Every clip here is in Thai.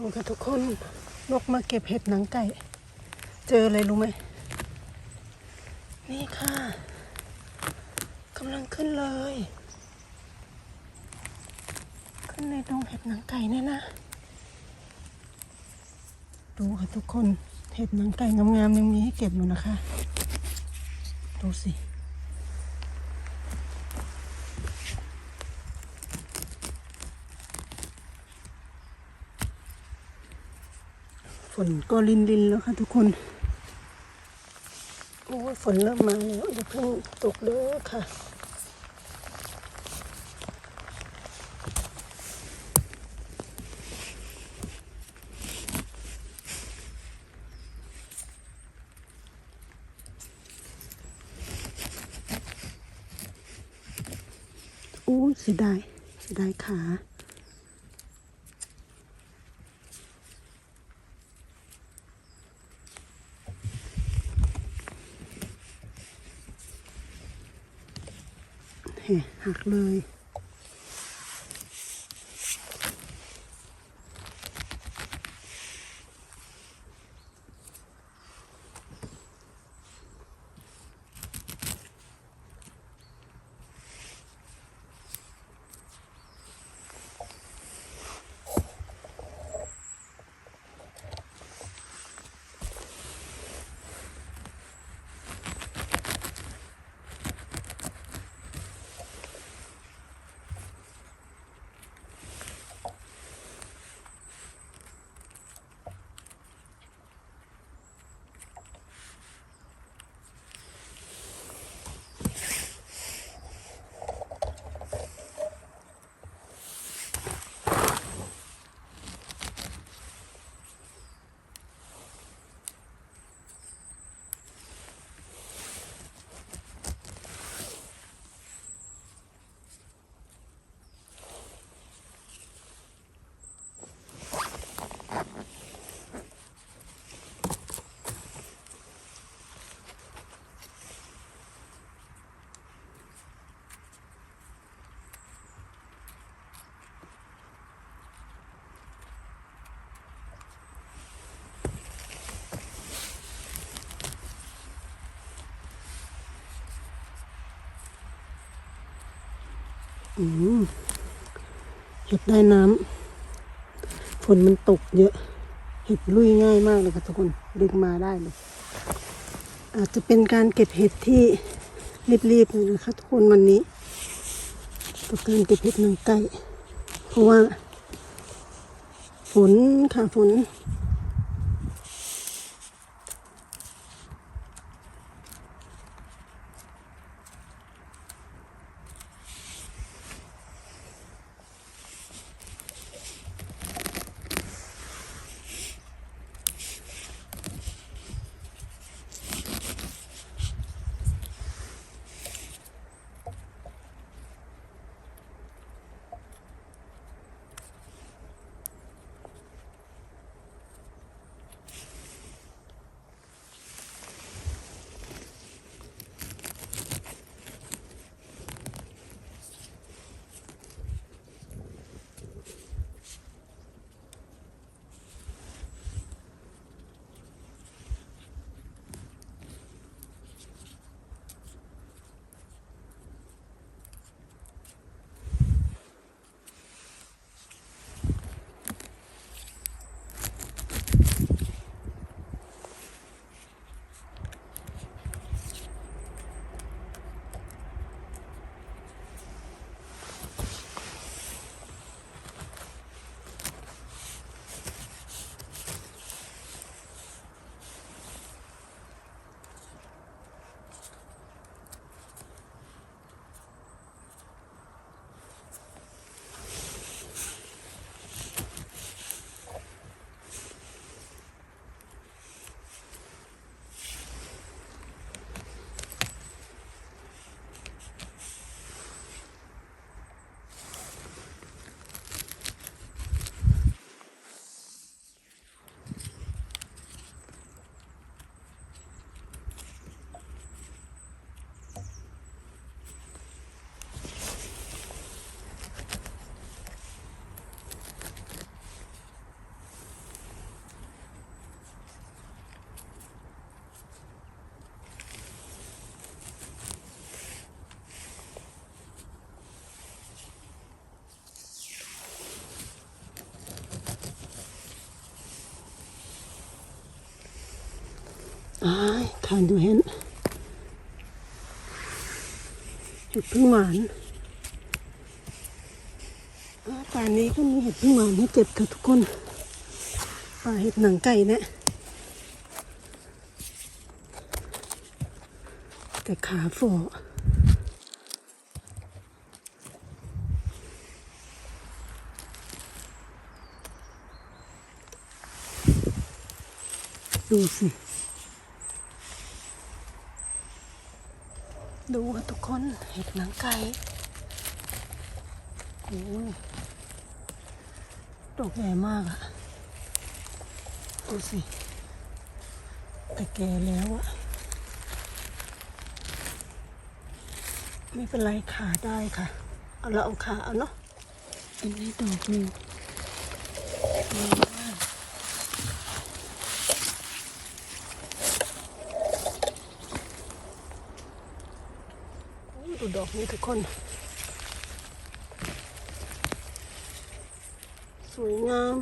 ดูค่ะทุกคนนกมาเก็บเห็ดหนังไก่ เจออะไรรู้ไหม นี่ค่ะกำลังขึ้นเลย ขึ้นในดงเห็ดหนังไก่เนี่ยนะ ดูค่ะทุกคนเห็ดหนังไก่งามๆยังมีให้เก็บอยู่นะคะ ดูสิ นก็ลินลินแล้วค่ะทุกคนโอ้ฝนเริ่มมาแล้วอย่าเพิ่งตกเลยค่ะ โอ้เสียดายเสียดายขา แห่หักเลย เห็ดได้น้ำฝนมันตกเยอะ เห็ดลุยง่ายมากเลยค่ะทุกคนดึงมาได้เลยอาจจะเป็นการเก็บเห็ดที่รีบๆเลยนะคะทุกคนวันนี้กับการเก็บเห็ดนางไก่เพราะว่าฝนค่ะฝน ทานดูเห็นเห็ดพึ่งหวานอ่าป่านนี้ก็มีเห็ดพึ่งหวานให้เก็บค่ะทุกคนป่าเห็ดหนังไก่เนี่ยแต่ขาฝ่อดูสิ ดูค่ะทุกคนเห็ดหนังไก่โอ้ยดอกใหญ่มากอะดูสิแต่แก่แล้วอะไม่เป็นไรขาได้ค่ะ เอาเราเอาขาเอาเนาะอันนี้ดอกหนึ่งงามมากโอ้ยดู ดอกนี้ทุกคน สวยงาม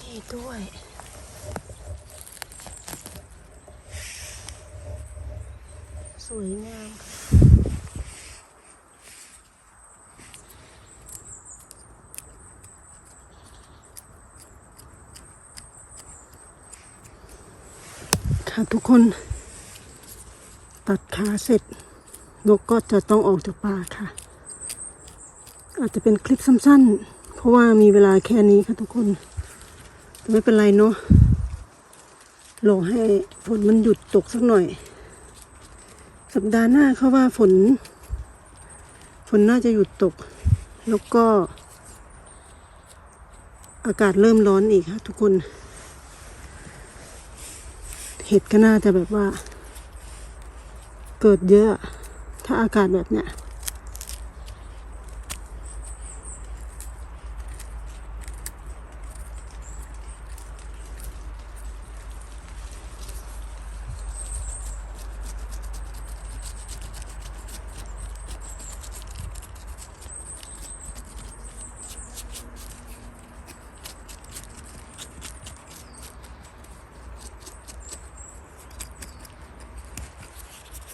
นี่ด้วยสวยงามค่ะ ค่ะทุกคน ตัดขาเสร็จ นกก็จะต้องออกจากป่าค่ะ อาจจะเป็นคลิปสั้นๆ เพราะว่ามีเวลาแค่นี้ค่ะทุกคนแต่ไม่เป็นไรเนาะรอให้ฝนมันหยุดตกสักหน่อย สัปดาห์หน้าเขาว่าฝน ฝนน่าจะหยุดตก แล้วก็ อากาศเริ่มร้อนอีกค่ะทุกคน เห็ดก็น่าจะแบบว่า เกิดเยอะ ถ้าอากาศแบบเนี้ย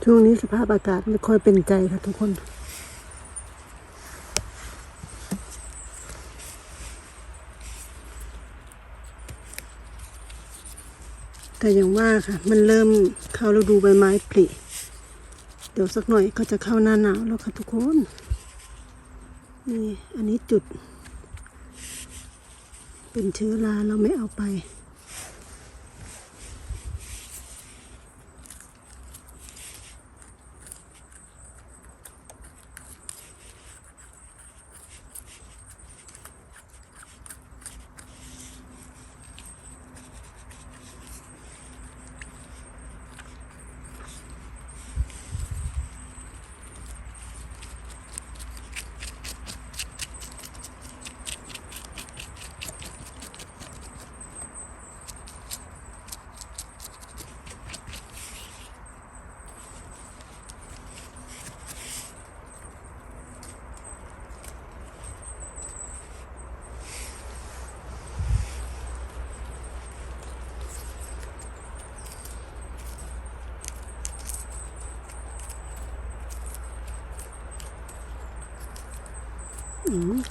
ช่วงนี้สภาพอากาศไม่ค่อยเป็นใจค่ะทุกคนแต่อย่างว่าค่ะ มันเริ่มเข้าฤดูใบไม้ผลิ เดี๋ยวสักหน่อยก็จะเข้าหน้าหนาวแล้วค่ะทุกคน นี่ อันนี้จุด เป็นเชื้อราเราไม่เอาไป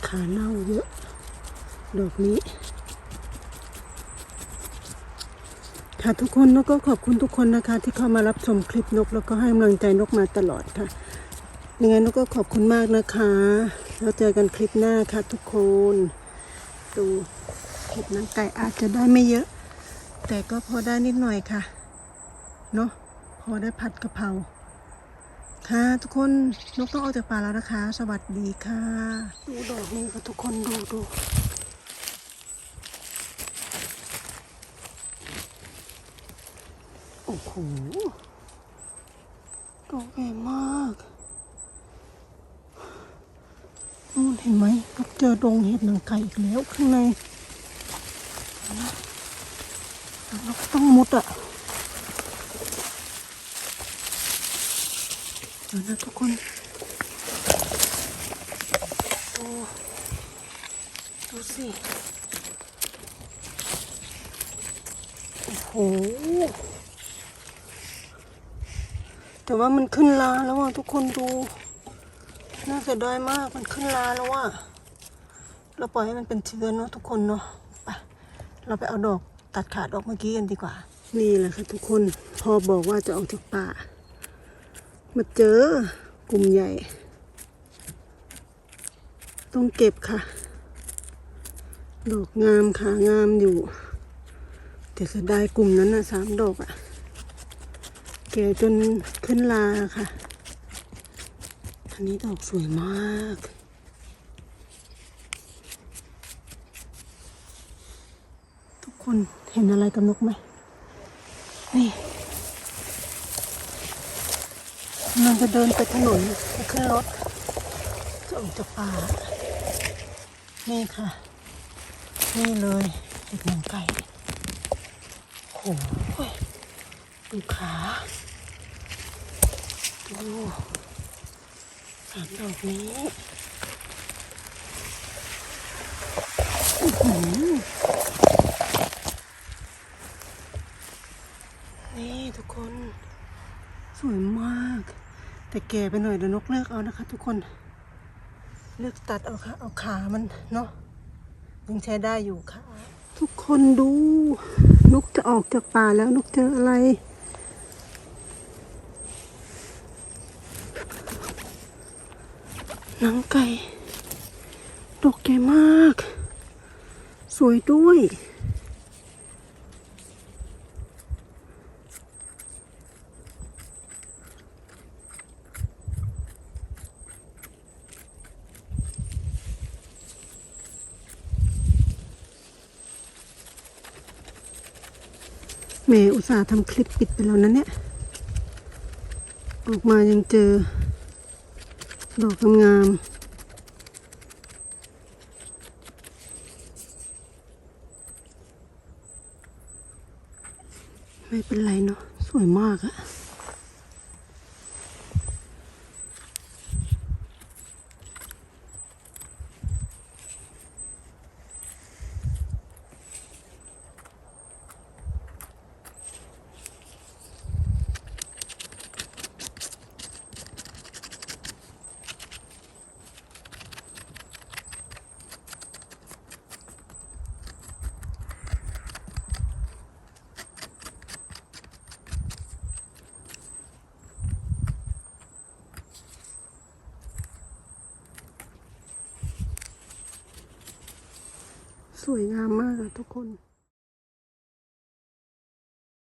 ขาเน่าเยอะ ดอกนี้ ค่ะทุกคนนกก็ขอบคุณทุกคนนะคะ ที่เข้ามารับชมคลิปนก แล้วก็ให้กำลังใจนกมาตลอดค่ะ ยังไงนกก็ขอบคุณมากนะคะ แล้วเจอกันคลิปหน้าค่ะทุกคนดูคลิปนังไก่อาจจะได้ไม่เยอะ แต่ก็พอได้นิดหน่อยค่ะ เนาะพอได้ผัดกะเพรา ค่ะทุกคนนกต้องออกจากป่าแล้วนะคะ สวัสดีค่ะดูดอกนี้ค่ะทุกคนดูดูโอ้โหดอกใหญ่มากนู่นเห็นไหมก็เจอดงเห็ดหนังไก่อีกแล้วข้างในนะเราก็ต้องมุดอะ เดี๋ยวนะทุกคนโอ้ดูสิโอ้โหแต่ว่ามันขึ้นลาแล้วอะทุกคนดู น่าเสียดายมากมันขึ้นลาแล้วอะเราปล่อยให้มันเป็นเชื้อเนาะทุกคนเนาะไปเราไปเอาดอกตัดขาดออกเมื่อกี้กันดีกว่า นี่แหละค่ะทุกคนพอบอกว่าจะออกจากป่า มาเจอกลุ่มใหญ่ ต้องเก็บค่ะ ดอกงามค่ะงามอยู่ แต่เสียดายกลุ่มนั้นนะสามดอกอะ่ะ แก่จนขึ้นลาค่ะ อันนี้ดอกสวยมากทุกคนเห็นอะไรกับนกไหมนี่กำลัง จะเดินไปถนนไปขึ้นรถจะออกจากป่า นี่ค่ะ นี่เลยเห็ดหนังไก่โอ้โหดูขาดูสามดอกนี้อื้อหือนี่ทุกคน สวยมาก แต่แก่ไปหน่อยเดี๋ยวนกเลือกเอานะคะ ทุกคน เลือกตัดเอาค่ะ เอาขามันเนาะยังใช้ได้อยู่ค่ะ ทุกคนดูนกจะออกจากป่าแล้วนกเจออะไร หนังไก่ดอกใหญ่มาก สวยด้วย เมย์อุตส่าห์ทำคลิปปิดไปแล้วนะเนี่ย ออกมายังเจอ ดอกงามไม่เป็นไรเนาะสวยมากอะ วยงามมากอะทุกคน